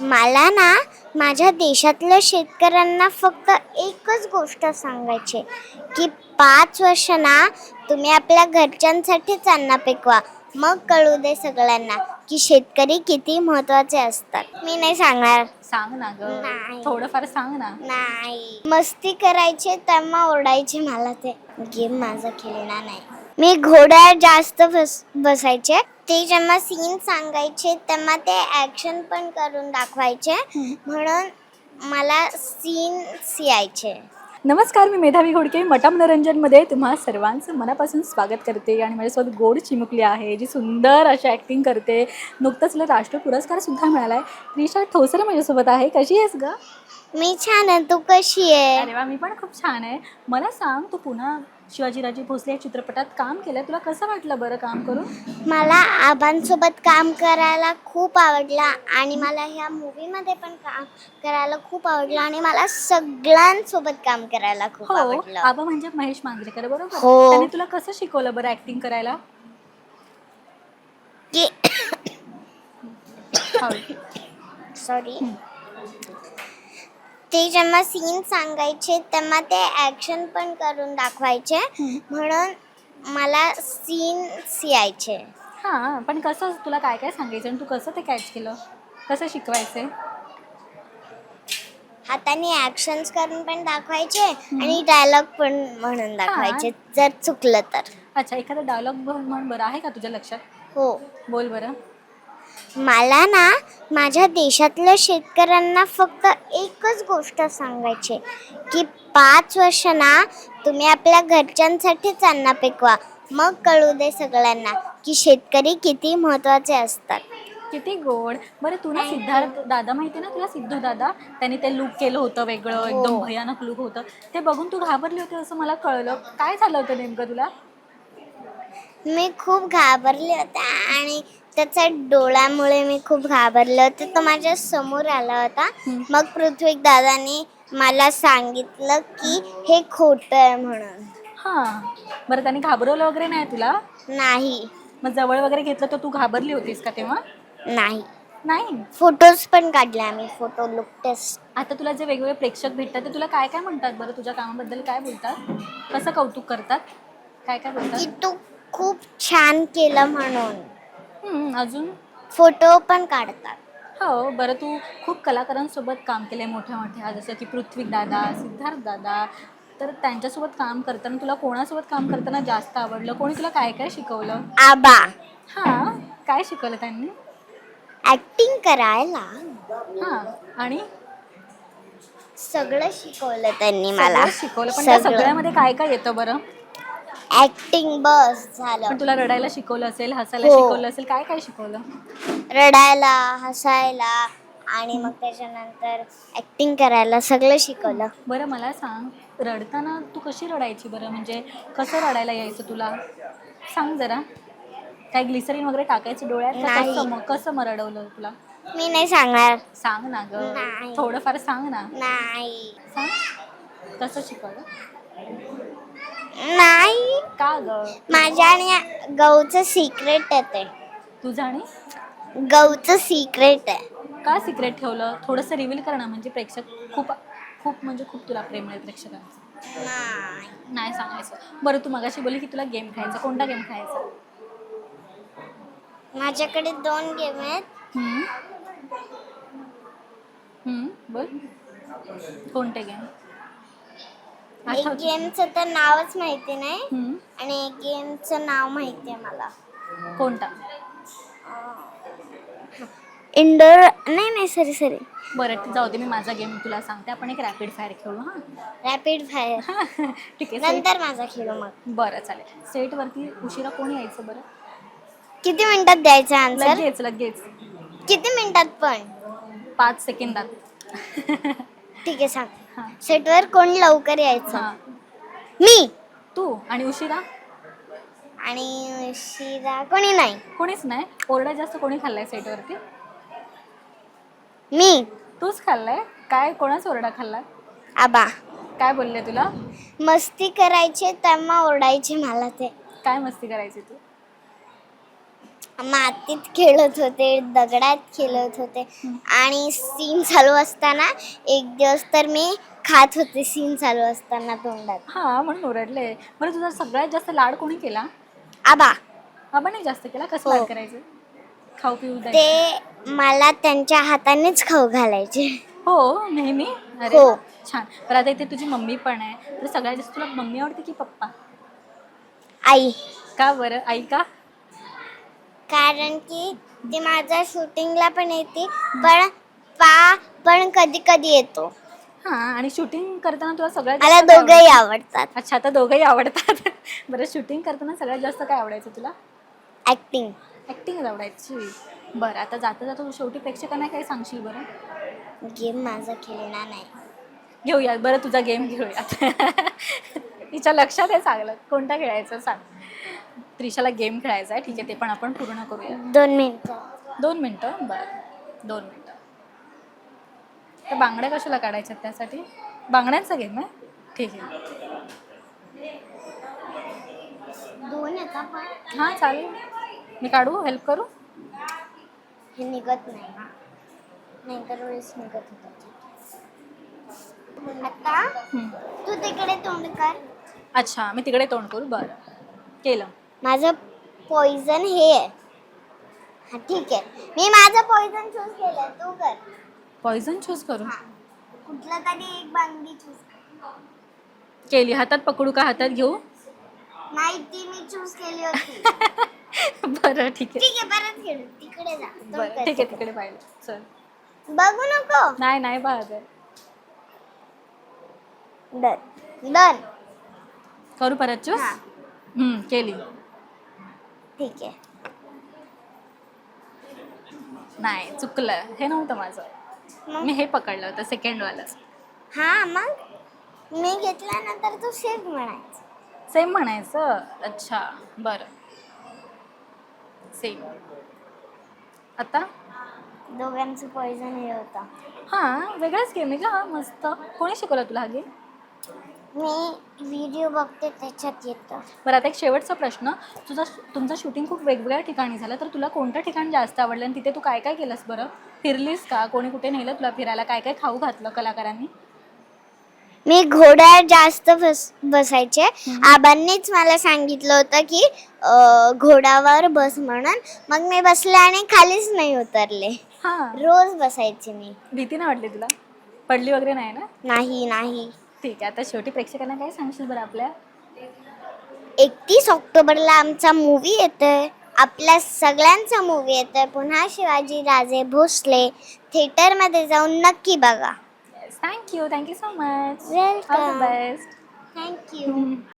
मला ना माझ्या देशातल्या शेतकऱ्यांना फक्त एकच गोष्ट सांगायची की पाच वर्ष ना तुम्ही आपल्या घरच्यांसाठीच अन्न पिकवा. मग कळू दे सगळ्यांना की शेतकरी किती महत्त्वाचे असतात. मी नाही सांगणार. सांग ना ग. नाही. थोडंफार सांग ना. नाही. मस्ती करायचे तेव्हा ओरडायचे मला ते. गेम माझा खेळणार नाही. मी घोड्यावर जास्त बस बसायचे. ते जेव्हा सीन सांगायचे तेव्हा ते ऍक्शन पण करून दाखवायचे. म्हणून मला सीन्स यायचे नमस्कार मी मेधावी घोडके मटा मनोरंजनमध्ये तुम्हा सर्वांचं मनापासून स्वागत करते आणि माझ्यासोबत गोड चिमुकली आहे जी सुंदर अशी ॲक्टिंग करते. नुकतंच तिला राष्ट्रीय पुरस्कार सुद्धा मिळाला आहे त्रिशा ठोसरे माझ्यासोबत आहे. कशी आहेस ग? मी छान आहे. तू कशी आहे? अरे वा मी पण खूप छान आहे. मला सांग तू पुन्हा शिवाजीराजे भोसले या चित्रपटात काम केलं तुला कसं वाटलं बरं काम करून? मला आबांसोबत काम करायला खूप आवडलं आणि मला ह्या मूवीमध्ये पण काम करायला खूप आवडलं आणि मला सगळ्यांसोबत काम करायला खूप हो आवडलं. आबा म्हणजे महेश मांजरेकर बरोबर? हो. त्याने तुला कसं शिकवलं बरं ऍक्टिंग करायला? की. सॉरी ते जेव्हा सीन सांगायचे तेव्हा ते ऍक्शन पण करून दाखवायचे. म्हणून मला सीन्स यायचे हां पण कसं तुला काय काय सांगायचं आणि तू कसं ते कॅच केलं? कसं शिकवायचं? हाताने ऍक्शन्स करून पण दाखवायचे आणि डायलॉग पण म्हणून दाखवायचे जर चुकलं तर. अच्छा एखादा डायलॉग म्हण बरं आहे का तुझ्या लक्षात? हो. बोल बरं. मला ना माझ्या देशातल्या शेतकऱ्यांना फक्त एकच गोष्ट सांगायची की पाच वर्ष ना तुम्ही आपल्या घरच्यांसाठीच अन्न पिकवा. मग कळू दे सगळ्यांना की शेतकरी किती महत्त्वाचे असतात. किती गोड. बरं तू ना सिद्धार्थ दादा माहिती ना तुला? सिद्धू दादा. त्यांनी ते लुक केलं होतं वेगळं एकदम भयानक लुक होतं. ते बघून तू घाबरली होती असं मला कळलं. काय झालं होतं नेमकं तुला? मी खूप घाबरले होते आणि त्याच्या डोळ्यामुळे मी खूप घाबरले होते. तो माझ्यासमोर आला होता. मग पृथ्वीक दादाने मला सांगितलं की हे खोटं आहे म्हणून. हां. बरं त्यांनी घाबरवलं वगैरे नाही तुला? नाही. मग जवळ वगैरे घेतलं तर तू घाबरली होतीस का तेव्हा? नाही. नाही? फोटोज पण काढले आम्ही फोटो लुक टेस्ट आता तुला जे वेगवेगळे प्रेक्षक भेटतात ते तुला काय काय म्हणतात बरं? तुझ्या कामाबद्दल काय बोलतात? कसं कौतुक करतात? काय काय की बोलतात तू खूप छान केलं म्हणून. हम्म, अजून? फोटो पण काढतात. हो बरं तू खूप कलाकारांसोबत काम केलं आहे मोठ्या मोठ्या जसं की पृथ्वी दादा सिद्धार्थ दादा. तर त्यांच्यासोबत काम करताना तुला कोणासोबत काम करताना जास्त आवडलं? कोणी तुला काय काय शिकवलं? आबा. हां काय शिकवलं त्यांनी? ऍक्टिंग करायला. हां आणि? सगळं शिकवलं त्यांनी मला. सगळं शिकवलं पण त्या सगळं. सगळ्यामध्ये काय काय येतं बरं? ऍक्टिंग बस झालं. पण तुला रडायला शिकवलं असेल हसायला हो. शिकवलं असेल काय काय शिकवलं? रडायला हसायला आणि मग त्याच्यानंतर ऍक्टिंग करायला सगळं शिकवलं. बरं मला सांग रडताना तू कशी रडायची बरं? म्हणजे कसं रडायला यायचं तुला? सांग जरा. काय ग्लिसरीन वगैरे टाकायचं डोळ्यात का नाही. कसं मग कसं मग रडवलं तुला? मी नाही सांगणार. सांग ना ग. नाही. थोडंफार सांग ना. नाही. सांग. कसं शिकवलं? नाही. का ग? माझ्या आणि गौचं सिक्रेट आहे ते. तुझं आणि? गौचं सिक्रेट आहे. का सिक्रेट ठेवलं? थोडंसं रिव्हील कर ना म्हणजे प्रेक्षक खूप खूप म्हणजे खूप तुला प्रेम आहे प्रेक्षकांचं. नाही. नाही सांगायचं. बरं तू मगाशी बोलली की तुला गेम खेळायचा कोणता गेम खेळायचा माझ्याकडे दोन गेम आहेत. हम्म. हम्म, बोल. कोणते गेम एक गेमचं तर नावच माहिती नाही. हम्म, आणि एक गेमचं नाव माहिती आहे मला. कोणता? इंडोर नाही नाही सॉरी सॉरी बरं ते जाऊ दे मी माझा गेम तुला सांगते. आपण एक रॅपिड फायर खेळू हां? रॅपिड फायर ठीक आहे नंतर माझा खेळू मग. बरं चालेल. सेटवरती उशिरा कोण यायचं बरं? किती मिनिटात द्यायचा आन्सर लगेच लगेच. किती मिनिटात पण? पाच सेकंदात. ठीक आहे सांग. हां. सेटवर कोण लवकर यायचं? हां. मी. तू आणि उशिरा? आणि शिरा कोणी नाही. कोणीच नाही? ओरडा जास्त कोणी खाल्लाय सेटवरती? मी. तूच खाल्लाय? काय कोणाच ओरडा खाल्ला? आबा. काय बोलले तुला? मस्ती करायचे तेव्हा ओरडायचे मला ते. काय मस्ती करायची तू? मातीत खेळत होते दगडात खेळत होते. आणि सीन चालू असताना एक दिवस तर मी खात होते सीन चालू असताना तोंडात. हां म्हणून ओरडले. बरं तुझा सगळ्यात जास्त लाड कोणी केला? आबा. आबाने जास्त केला? कसं हो. लाड करायचं? खाऊ पिऊ द्यायचं ते मला त्यांच्या हातानेच खाऊ घालायचे. हो नेहमी? अरे हो. वा, छान. बरं आता इथे तुझी मम्मी पण आहे. तर सगळ्यात जास्त तुला मम्मी आवडते की पप्पा? आई. का बरं? आई का? कारण की ते माझ्या शूटिंगला पण येते पण पा पण कधी कधी येतो. हां आणि शूटिंग करताना तुला सगळ्यात मला जास्त काय दोघंही? आवडतात. अच्छा आता दोघंही आवडतात. बरं शूटिंग करताना सगळ्यात जास्त काय आवडायचं तुला? ऍक्टिंग ॲक्टिंगच आवडायची. बरं आता जाता जाता तू शेवटी प्रेक्षकांना काय सांगशील बरं? गेम माझा खेळणार नाही. घेऊया बरं तुझा गेम घेऊयात. तिच्या लक्षात आहे चांगलं. कोणता खेळायचा सांग. त्रिशाला गेम खेळायचा आहे. ठीक आहे ते पण आपण पूर्ण करूया. दोन मिनिटं. दोन मिनटं? बरं. दोन मिनटं. तर बांगड्या कशाला काढायच्यात त्यासाठी? बांगड्यांचा गेम आहे? ठीक आहे. दोन पण? हां चालेल. मी काढू? हेल्प करू? हे निघत नाही. वेळेस निघत होतं. आता हं. तू तिकडे तोंड कर. अच्छा मी तिकडे तोंड करू? बरं. केलं. माझं पॉइझन हे आहे. हा ठीक आहे. मी माझं पॉइझन चूज केलं तू कर. पॉइझन चूज करू हा. कुठलं तरी एक बांगडी चूज कर. केली. हातात पकडू का? हातात घेऊ? नाही ती मी चूज केली होती. बरं ठीक आहे. ठीक आहे परत खेळू. तिकडे जा. तू बरं कर. ठीक आहे तिकडे पाहिजे चल. बघू नको. नाही नाही आहे. डन. डन. करू परत चूज हा. हं, केली. ठीक आहे. नाही चुकलं. हे नव्हतं माझं. मी हे पकडलं होतं सेकंडवालं हा मग? मी घेतल्यानंतर तू सेफ म्हणायचं. सेम म्हणायचं? अच्छा बरं. सेम आता? दोघांचं पॉइझन हे होतं. हां वेगळाच गेम आहे का मस्त. कोणी शिकवला तुला हा गेम मी व्हिडिओ बघते त्याच्यात येतं. बरं आता एक शेवटचा प्रश्न. तुझा तुमचं शूटिंग खूप वेगवेगळ्या ठिकाणी झालं तर तुला कोणतं ठिकाण जास्त आवडलं आणि तिथे तू काय काय केलंस बरं? फिरलीस का? कोणी कुठे नेलं तुला फिरायला? काय काय खाऊ घातलं कलाकारांनी? मी घोड्यावर जास्त बस बसायचे. आबांनीच मला सांगितलं होतं की अं, घोड्यावर बस म्हणून. मग मी बसले आणि खालीच नाही उतरले. हां. रोज बसायचे मी. भीती नाही वाटली तुला? पडली वगैरे नाही ना? नाही नाही. ठीक आहे आता शेवटी प्रेक्षकांना काय सांगशील बरं आपल्या? एकतीस ऑक्टोबरला आमचा मूवी येतोय. आपल्या सगळ्यांचा मूवी येतोय. पुन्हा शिवाजी राजे भोसले थिएटरमध्ये जाऊन नक्की बघा. Thank you thank you so much all the welcome best thank you